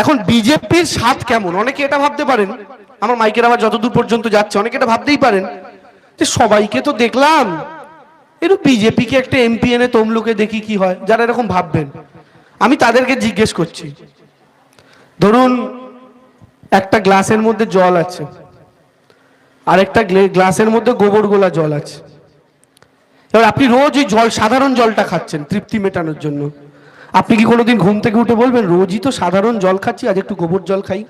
এখন বিজেপির স্বাদ কেমন? অনেকে এটা ভাবতে পারেন, আমার মাইকের আবার যতদূর পর্যন্ত যাচ্ছে, অনেকে এটা ভাবতেই পারেন যে সবাইকে তো দেখলাম। একটু বিজেপিকে একটা এমপি এনে তমলুকে দেখি কি হয়, যারা এরকম ভাববেন। আমি তাদেরকে জিজ্ঞেস করছি, ধরুন একটা গ্লাসের মধ্যে জল আছে আর একটা গ্লাসের মধ্যে গোবর গোলা জল আছে। এবার আপনি রোজ ওই জল, সাধারণ জলটা খাচ্ছেন, তৃপ্তি মেটানোর জন্য। আপনি কি কোনোদিন ঘুম থেকে উঠে বলবেন, রোজই তো সাধারণ জল খাচ্ছি, আজ একটু গোবর জল খাই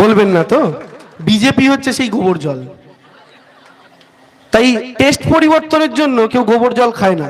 বলবেন না তো? বিজেপি হচ্ছে সেই গোবর জল। তাই টেস্ট পরিবর্তনের জন্য কেউ গোবর জল খায় না।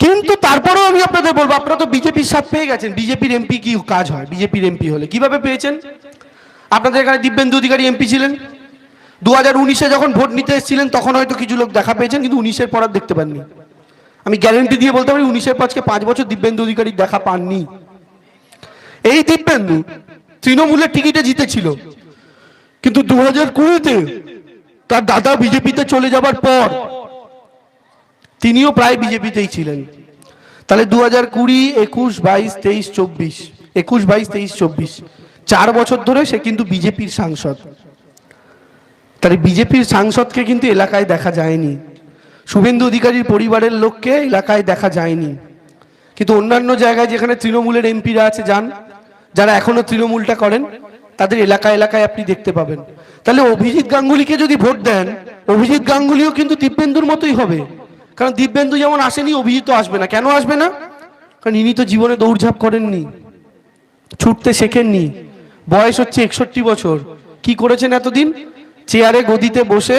কিন্তু তারপরেও আমি আপনাদের বলব, আপনারা তো বিজেপির সাথ পেয়ে গেছেন। বিজেপির এমপি কি কাজ হয়? বিজেপির এমপি হলে কীভাবে পেয়েছেন? আপনাদের এখানে দিব্যেন্দু অধিকারী এমপি ছিলেন। দু হাজার উনিশে যখন ভোট নিতে এসেছিলেন, তখন হয়তো কিছু লোক দেখা পেয়েছেন, কিন্তু উনিশের পর দেখতে পাননি। আমি গ্যারেন্টি দিয়ে বলতে পারি উনিশের পাঁচকে পাঁচ বছর দিব্যেন্দু অধিকারী দেখা পাননি। এই দিব্যেন্দু তৃণমূলের টিকিটে জিতেছিল। কিন্তু দু হাজার কুড়িতে তার দাদা বিজেপিতে চলে যাবার পর তিনিও প্রায় বিজেপিতেই ছিলেন। তাহলে দু হাজার কুড়ি, একুশ, বাইশ, তেইশ, চব্বিশ, একুশ, বাইশ, তেইশ, চব্বিশ, চার বছর ধরে সে কিন্তু বিজেপির সাংসদ। তাহলে বিজেপির সাংসদকে কিন্তু এলাকায় দেখা যায়নি। শুভেন্দু অধিকারীর পরিবারের লোককে এলাকায় দেখা যায়নি। কিন্তু অন্যান্য জায়গায় যেখানে তৃণমূলের এমপিরা আছে, যান, যারা এখনও তৃণমূলটা করেন, তাদের এলাকা এলাকায় আপনি দেখতে পাবেন। তাহলে অভিজিৎ গাঙ্গুলিকে যদি ভোট দেন, অভিজিৎ গাঙ্গুলিও কিন্তু দিব্যেন্দুর মতোই হবে। কারণ দিব্যেন্দু যেমন আসেনি, অভিজিৎ আসবে না। কেন আসবে না? কারণ ইনি তো জীবনে দৌড়ঝাঁপ করেননি, ছুটতে শেখেননি। বয়স হচ্ছে একষট্টি বছর। কি করেছেন এতদিন? চেয়ারে গদিতে বসে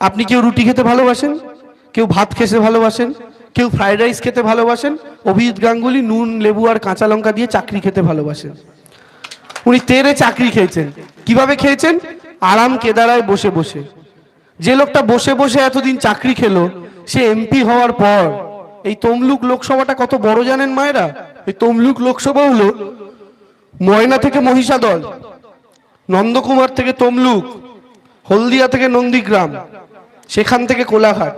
আপনি কেউ রুটি খেতে ভালোবাসেন? কেউ ভাত খেতে ভালোবাসেন? কেউ ফ্রাইড রাইস খেতে ভালোবাসেন? অভিজিৎ গাঙ্গুলি, নুন, লেবু আর কাঁচা লঙ্কা দিয়ে চাকরি খেতে ভালোবাসেন। উনি তেরে চাকরি খেয়েছেন। কীভাবে খেয়েছেন? আরাম কেদারায় বসে বসে। যে লোকটা বসে বসে এতদিন চাকরি খেলো, সে এমপি হওয়ার পর, এই তমলুক লোকসভাটা কত বড় জানেন মায়েরা? এই তমলুক লোকসভা হলো ময়না থেকে মহিষাদল, নন্দকুমার থেকে তমলুক হলদিয়া থেকে নন্দীগ্রাম, সেখান থেকে কোলাঘাট।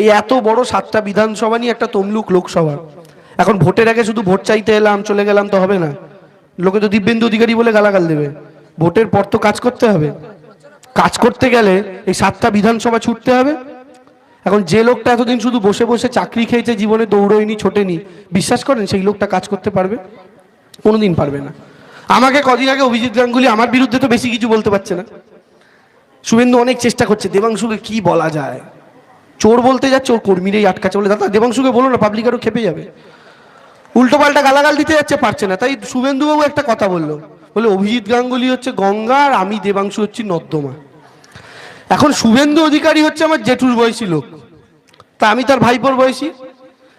এই এত বড় সাতটা বিধানসভা নিয়ে একটা তমলুক লোকসভা। এখন ভোটের আগে শুধু ভোট চাইতে এলাম, চলে গেলাম তো হবে না। লোকে তো দিব্যেন্দু অধিকারী বলে গালাগাল দেবে। ভোটের পর তো কাজ করতে হবে। কাজ করতে গেলে এই সাতটা বিধানসভা ছুটতে হবে। এখন যে লোকটা এতদিন শুধু বসে বসে চাকরি খেয়েছে, জীবনে দৌড়য়নি, ছোটেনি, বিশ্বাস করেন সেই লোকটা কাজ করতে পারবে? কোনোদিন পারবে না। আমাকে কদিন আগে অভিজিৎ গাঙ্গুলি আমার বিরুদ্ধে তো বেশি কিছু বলতে পারছে না। শুভেন্দু অনেক চেষ্টা করছে, দেবাংশুকে কি বলা যায়? চোর বলতে যাচ্ছে ওর কর্মীরাই আটকাচ্ছে বলে। দাদা, দেবাংশুকে বলো না পাবলিক আরও খেপে যাবে। উল্টো পাল্টা গালাগাল দিতে যাচ্ছে, পারছে না। তাই শুভেন্দুবাবু একটা কথা বলল। বলে, অভিজিৎ গাঙ্গুলি হচ্ছে গঙ্গা আর আমি দেবাংশু হচ্ছি নর্দমা। এখন শুভেন্দু অধিকারী হচ্ছে আমার জেঠুর বয়সী লোক। তা আমি তার ভাইপোর বয়সী।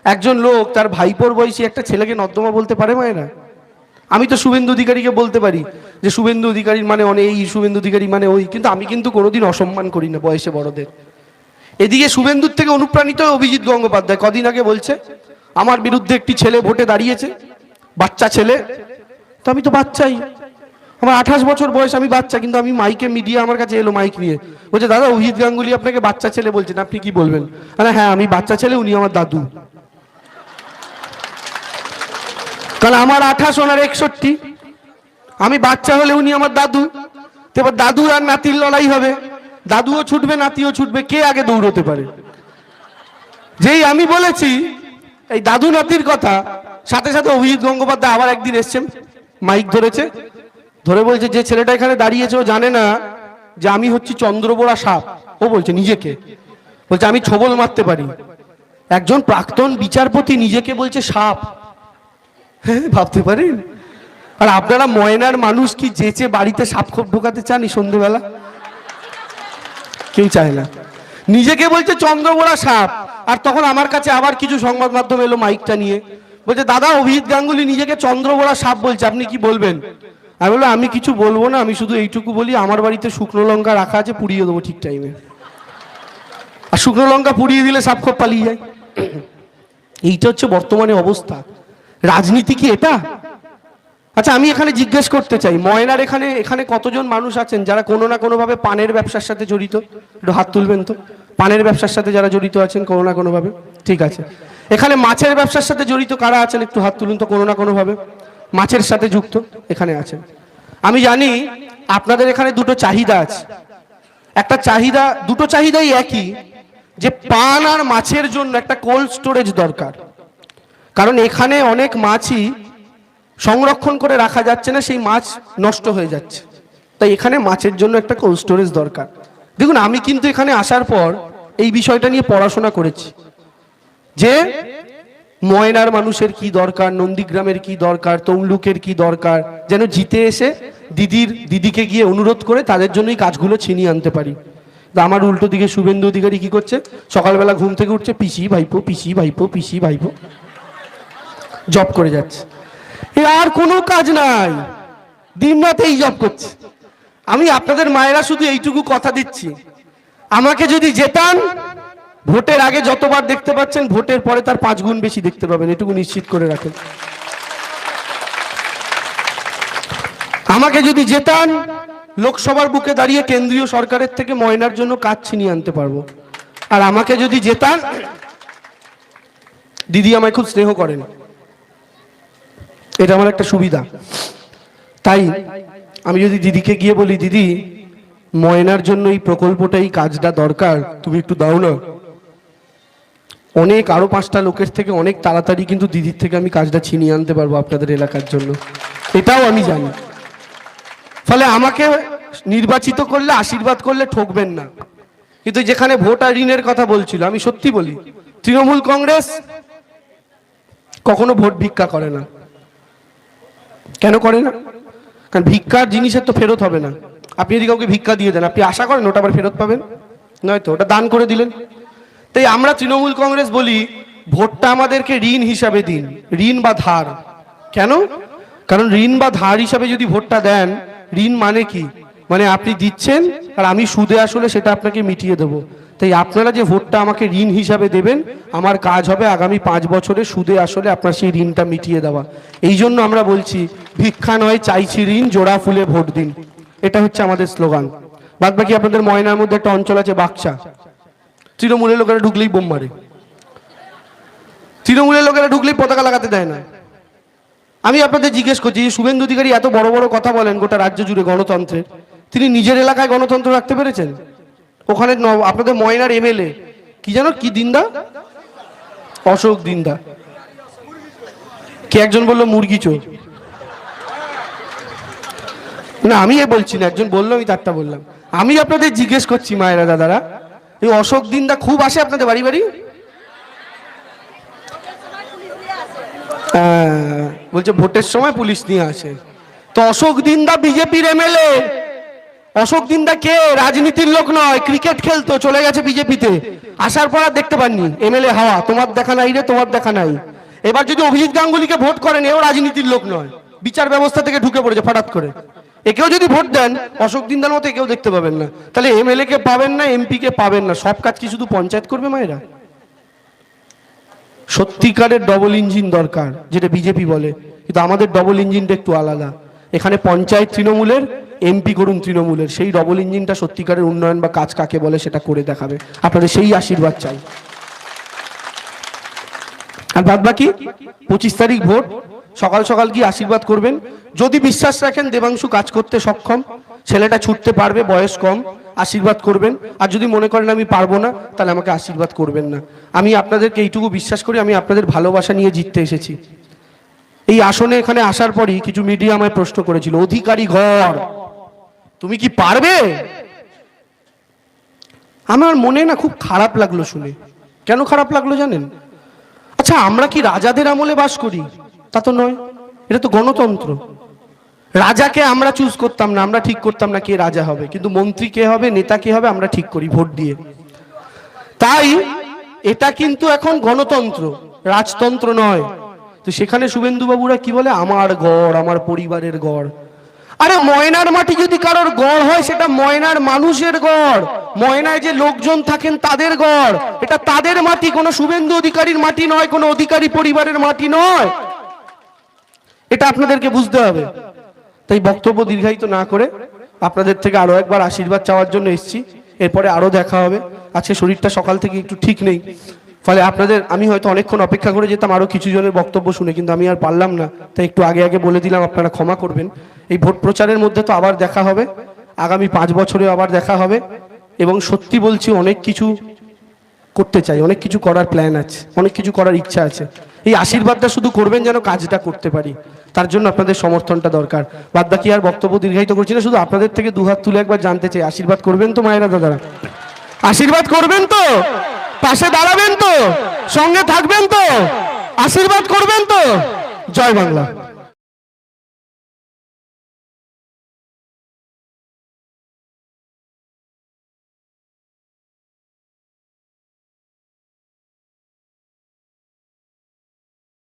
একজন লোক, তার ভাইপোর বয়সী একটা ছেলেকে নর্দমা বলতে পারে মায়েরা? আমি তো শুভেন্দু অধিকারীকে বলতে পারি। যে শুভেন্দু অধিকারীর মানে অনেক এই শুভেন্দু অধিকারী মানে ওই। কিন্তু আমি কিন্তু কোনোদিন অসম্মান করি না বয়সে বড়দের। এদিকে শুভেন্দুর থেকে অনুপ্রাণিত অভিজিৎ গঙ্গোপাধ্যায়। কদিন আগে বলছে, আমার বিরুদ্ধে একটি ছেলে ভোটে দাঁড়িয়েছে, বাচ্চা ছেলে। তো আমি তো বাচ্চাই। আমার আঠাশ বছর বয়স, আমি বাচ্চা, কিন্তু আমি মাইকে মিডিয়া আমার কাছে এলো মাইক নিয়ে। বলছে, দাদা, অভিজিৎ গাঙ্গুলি আপনাকে বাচ্চা ছেলে বলছেন, আপনি কি বলবেন? আরে হ্যাঁ আমি বাচ্চা ছেলে, উনি আমার দাদু। কারণ আমার আঠাশ, ওনার একষট্টি। আমি বাচ্চা হলে উনি আমার দাদু। এবার দাদু আর নাতির লড়াই হবে। দাদুও ছুটবে, নাতিও ছুটবে, কে আগে দৌড়তে পারে? যেই আমি বলেছি, এই দাদু নাতির কথা, সাথে সাথে অভিজিৎ গঙ্গোপাধ্যায় আবার একদিন এসছেন, মাইক ধরেছে, ধরে বলছে, যে ছেলেটা এখানে দাঁড়িয়েছে, ও জানে না যে আমি হচ্ছি চন্দ্রবোড়া সাপ। ও বলছে, নিজেকে। বলছে, আমি ছবল মারতে পারি। একজন প্রাক্তন বিচারপতি নিজেকে বলছে সাপ। হ্যাঁ ভাবতে পারেন? আর আপনারা ময়নার মানুষ কি যেচে বাড়িতে সাপ খোপ ঢোকাতে চান এই সন্ধেবেলা? কেউ চায় না। নিজেকে বলছে চন্দ্রবোড়া সাপ। আর তখন আমার কাছে আবার কিছু সংবাদ মাধ্যম এলো মাইকটা নিয়ে। বলছে, দাদা, অভিজিৎ গাঙ্গুলি নিজেকে চন্দ্রবোড়া সাপ বলছে, আপনি কি বলবেন? আমি বললাম, আমি কিছু বলব না, আমি শুধু এইটুকু বলি, আমার বাড়িতে শুকনো লঙ্কা রাখা আছে, পুড়িয়ে দেবো ঠিক টাইমে আর শুকনো লঙ্কা পুড়িয়ে দিলে সাপ খোপ পালিয়ে যায়। এইটা হচ্ছে বর্তমানে অবস্থা। রাজনীতি কি এটা? আচ্ছা আমি এখানে জিজ্ঞেস করতে চাই, ময়নার এখানে এখানে কতজন মানুষ আছেন যারা কোনো না কোনোভাবে পানের ব্যবসার সাথে জড়িত? একটু হাত তুলবেন তো। পানের ব্যবসার সাথে যারা জড়িত আছেন কোনো না কোনোভাবে? ঠিক আছে। এখানে মাছের ব্যবসার সাথে জড়িত কারা আছেন? একটু হাত তুলুন তো, কোনো না কোনোভাবে। মাছের সাথে যুক্ত এখানে আছেন। আমি জানি আপনাদের এখানে দুটো চাহিদা আছে। একটা চাহিদা, দুটো চাহিদাই একই, যে পান আর মাছের জন্য একটা কোল্ড স্টোরেজ দরকার। কারণ এখানে অনেক মাছই সংরক্ষণ করে রাখা যাচ্ছে না, সেই মাছ নষ্ট হয়ে যাচ্ছে। তাই এখানে মাছের জন্য একটা কোল্ড স্টোরেজ দরকার। দেখুন, আমি কিন্তু এখানে আসার পর এই বিষয়টা নিয়ে পড়াশোনা করেছি যে ময়নার মানুষের কি দরকার, নন্দীগ্রামের কি দরকার, তমলুকের কি দরকার, যেন জিতে এসে দিদির, দিদিকে গিয়ে অনুরোধ করে তাদের জন্যই কাজগুলো ছিনিয়ে আনতে পারি। আমার উল্টো দিকে শুভেন্দু অধিকারী কি করছে? সকালবেলা ঘুম থেকে উঠছে, পিসি, ভাইপো পিসি ভাইপো পিসি, ভাইপো, জব করে যাচ্ছে। এ আর কোনো কাজ নাই। দিন রাত এই জব করছে। আমি আপনাদের মায়েরা শুধু এইটুকু কথা দিচ্ছি। আমাকে যদি জেতান, ভোটের আগে যতবার দেখতে পাচ্ছেন, ভোটের পরে তার পাঁচ গুণ বেশি দেখতে পাবেন। এটুকু নিশ্চিত করে রাখেন। আমাকে যদি জেতান, লোকসভার বুকে দাঁড়িয়ে কেন্দ্রীয় সরকারের থেকে ময়নার জন্য কাজ ছিনিয়ে আনতে পারব। আর আমাকে যদি জেতান, দিদি আমায় খুব স্নেহ করেন। এটা আমার একটা সুবিধা। তাই আমি যদি দিদিকে গিয়ে বলি, দিদি, ময়নার জন্য এই প্রকল্পটা এই কাজটা দরকার, তুমি একটু দাও না। অনেক, আরও পাঁচটা লোকের থেকে অনেক তাড়াতাড়ি কিন্তু দিদির থেকে আমি কাজটা ছিনিয়ে আনতে পারব আপনাদের এলাকার জন্য। এটাও আমি জানি। ফলে আমাকে নির্বাচিত করলে, আশীর্বাদ করলে ঠকবেন না। কিন্তু যেখানে ভোট আর ঋণের কথা বলছিল, আমি সত্যি বলি, তৃণমূল কংগ্রেস কখনো ভোট ভিক্ষা করে না। কেন করে না? কারণ ভিক্ষার জিনিসের তো ফেরত হবে না। আপনি যদি কাউকে ভিক্ষা দিয়ে দেন, আপনি আশা করেন ওটা আবার ফেরত পাবেন? নয়তো ওটা দান করে দিলেন। তাই আমরা তৃণমূল কংগ্রেস বলি, ভোটটা আমাদেরকে ঋণ হিসাবে দিন, ঋণ বা ধার। কেন? কারণ ঋণ বা ধার হিসাবে যদি ভোটটা দেন, ঋণ মানে কি? মানে আপনি দিচ্ছেন আর আমি সুদে আসলে সেটা আপনাকে মিটিয়ে দেবো। তাই আপনারা যে ভোটটা আমাকে ঋণ হিসাবে দেবেন, আমার কাজ হবে আগামী পাঁচ বছরে সুদে আসলে আপনার সেই ঋণটা মিটিয়ে দেওয়া। এই জন্য আমরা বলছি, ভিক্ষা নয়, চাইছি ঋণ, জোড়া ফুলে ভোট দিন। এটা হচ্ছে আমাদের স্লোগান। বাদ বাকি আপনাদের ময়নার মধ্যে একটা অঞ্চল আছে বাক্সা তৃণমূলের লোকেরা ঢুকলেই বোম মারে। তৃণমূলের লোকেরা ঢুকলেই পতাকা লাগাতে দেয় না। আমি আপনাদের জিজ্ঞেস করছি যে শুভেন্দু অধিকারী এত বড় বড় কথা বলেন গোটা রাজ্য জুড়ে গণতন্ত্রের, তিনি নিজের এলাকায় গণতন্ত্র রাখতে পেরেছেন? ওখানে আপনাদের ময়নার এমএলএ কি জানো? কি দিনদা? অশোক দিনদা। কে একজন বলল মুরগি চোর। না আমি এ বলছি না একজন বলল আমি তারটা বললাম। আমি আপনাদের জিজ্ঞেস করছি মায়েরা দাদারা এই অশোক দিনদা খুব আসে আপনাদের বাড়ি বাড়ি? হ্যাঁ, বলছে ভোটের সময় পুলিশ নিয়ে আসে। তো অশোক দিনদা বিজেপির এমএলএ অশোক দিনদা কে? রাজনীতির লোক নয় ক্রিকেট খেলতো, চলে গেছে বিজেপিতে। আসার পর আর দেখতে পাননি। এমএলএ হাওয়া, তোমার দেখা নাই রে, তোমার দেখা নাই। এবার যদি অভিজিৎ গাঙ্গুলিকে ভোট করেন, এও রাজনীতির লোক নয়। বিচার ব্যবস্থা থেকে ঢুকে পড়েছে ফটাৎ করে। একেও যদি ভোট দেন, অশোক দিনদার মতো একেও দেখতে পাবেন না। তাহলে এমএলএ কে পাবেন না এমপি কে পাবেন না? সব কাজ কি শুধু পঞ্চায়েত করবে মায়েরা? সত্যিকারের ডবল ইঞ্জিন দরকার, যেটা বিজেপি বলে। কিন্তু আমাদের ডবল ইঞ্জিনটা একটু আলাদা। এখানে পঞ্চায়েত তৃণমূলের এমপি করুন তৃণমূলের, সেই ডবল ইঞ্জিনটা সত্যিকারের উন্নয়ন বা কাজ কাকে বলে সেটা করে দেখাবে। আপনাদের সেই আশীর্বাদ চাই। আর বাদ বাকি পঁচিশ তারিখ ভোট, সকাল সকাল কি আশীর্বাদ করবেন। যদি বিশ্বাস রাখেন দেবাংশু কাজ করতে সক্ষম, ছেলেটা ছুটতে পারবে, বয়স কম, আশীর্বাদ করবেন। আর যদি মনে করেন আমি পারব না, তাহলে আমাকে আশীর্বাদ করবেন না। আমি আপনাদেরকে এইটুকু বিশ্বাস করি, আমি আপনাদের ভালোবাসা নিয়ে জিততে এসেছি। এই আসনে এখানে আসার পরই কিছু মিডিয়া আমায় প্রশ্ন করেছিল, অধিকারী ঘর। তুমি কি পারবে? আমার মনে না খুব খারাপ লাগল শুনে। কেন খারাপ লাগল জানেন? আচ্ছা আমরা কি রাজাদের আমলে বাস করি? তা তো নয়। এটা তো গণতন্ত্র। রাজাকে আমরা চুজ করতাম না, আমরা ঠিক করতাম না কে রাজা হবে। কিন্তু মন্ত্রী কে হবে, নেতা কে হবে, আমরা ঠিক করি ভোট দিয়ে। তাই এটা কিন্তু এখন গণতন্ত্র, রাজতন্ত্র নয়। তো সেখানে শুভেন্দু বাবুরা কি বলে? আমার গড় আমার পরিবারের গড় আরে ময়নার মাটি যদি কারোর গড় হয়, সেটা ময়নার মানুষের গড়। ময়নায় যে লোকজন থাকেন, তাদের গড়। এটা তাদের মাটি, কোনো শুভেন্দু অধিকারীর মাটি নয়, কোনো অধিকারী পরিবারের মাটি নয়। এটা আপনাদেরকে বুঝতে হবে। তাই বক্তব্য দীর্ঘায়িত না করে আপনাদের থেকে আরও একবার আশীর্বাদ চাওয়ার জন্য এসেছি। এরপরে আরও দেখা হবে। আজকে শরীরটা সকাল থেকে একটু ঠিক নেই। ফলে আপনাদের, আমি হয়তো অনেকক্ষণ অপেক্ষা করে যেতাম আরও কিছু জনের বক্তব্য শুনে, কিন্তু আমি আর পারলাম না। তাই একটু আগে আগে বলে দিলাম, আপনারা ক্ষমা করবেন। এই ভোট প্রচারের মধ্যে তো আবার দেখা হবে। আগামী পাঁচ বছরে আবার দেখা হবে। এবং সত্যি বলছি, অনেক কিছু করতে চাই, অনেক কিছু করার প্ল্যান আছে, অনেক কিছু করার ইচ্ছা আছে। এই আশীর্বাদটা শুধু করবেন যেন কাজটা করতে পারি, তার জন্য আপনাদের সমর্থনটা দরকার। বাদ বাকি আর বক্তব্য দীর্ঘায়িত করছি না, শুধু আপনাদের থেকে দুহাত তুলে একবার জানতে চাই। আশীর্বাদ করবেন তো মায়েরা দাদারা? আশীর্বাদ করবেন তো? পাশে দাঁড়াবেন তো সঙ্গে থাকবেন তো আশীর্বাদ করবেন তো। জয় বাংলা।